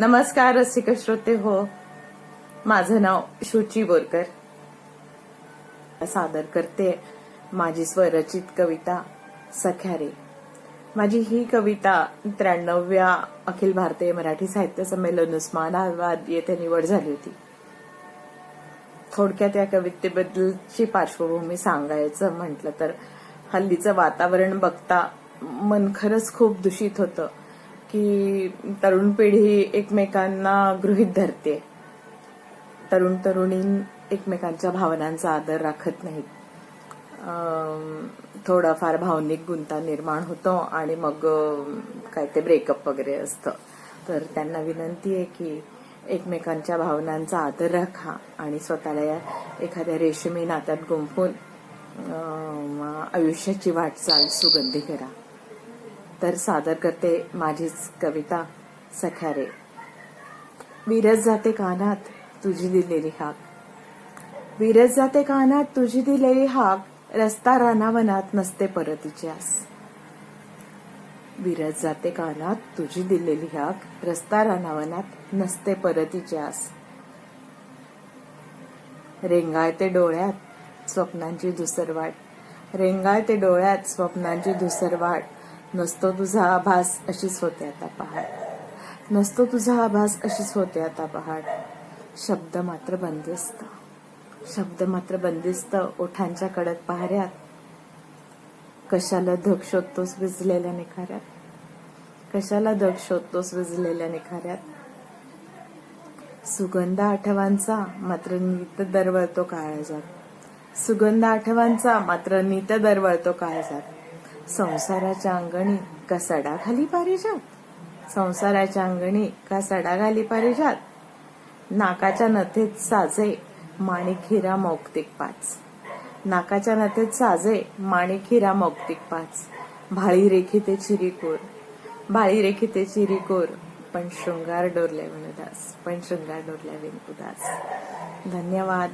नमस्कार रसिक श्रोते हो. माझं नाव शुची बोरकर. सादर करते माझी स्वरचित कविता सख्यारे. माझी ही कविता त्र्याण्णव्या अखिल भारतीय मराठी साहित्य संमेलन उस्मानाबाद येथे निवड झाली होती. थोडक्यात या कवितेबद्दलची पार्श्वभूमी सांगायचं म्हटलं तर हल्लीचं वातावरण बघता मन खरंच खूप दूषित होतं. की तरुण पिढी एकमेकांना गृहित धरते. तरुण तरुणी एकमेकांच्या भावनांचा आदर राखत नाहीत. थोडाफार भावनिक गुंता निर्माण होतो आणि मग काय ते ब्रेकअप वगैरे असतं. तर त्यांना विनंती आहे की एकमेकांच्या भावनांचा आदर राखा आणि स्वतःला या एखाद्या रेशमी नात्यात गुंफून आयुष्याची वाटचाल सुगंधी करा. तर सादर करते माझीच कविता सख्यारे विरस जाते कानात तुझी दिलेली हाक. विरस जाते कानात तुझी दिलेली हाक रस्ता रानावनात नसते परतीची आस विरस जाते कानात तुझी दिलेली हाक रस्ता रानावनात नसते परतीची आस रेंगाळते डोळ्यात स्वप्नांची धुसरवाट. रेंगाळते डोळ्यात स्वप्नांची धुसरवाट. नसतो तुझा आभास अशीच होते आता पहाट नसतो तुझा आभास अशीच होते आता पहाट शब्द मात्र बंदिस्त शब्द मात्र बंदिस्त ओठांच्या कडक पहाऱ्यात. कशाला धग शोधतोस विजलेल्या निखाऱ्यात? कशाला धग शोधतोस विजलेल्या निखाऱ्यात? सुगंध आठवांचा मात्र नीत दरवळतो काळजात. सुगंध आठवांचा मात्र नीत दरवळतो काळजात. संसाराच्या अंगणी का सडा घाली पारिजात संसाराच्या अंगणी का सडा घाली पारिजात नाकाच्या नथेत साजे माणिक हिरा मौक्तिक पाच. नाकाच्या नथेत साजे माणिक हिरा मौक्तिक पाच. भाळी रेखिते चिरीकोर भाळी रेखिते चिरीकोर पण शृंगार डोरल्या विनुदास. पण शृंगार डोरल्या विनुदास. धन्यवाद.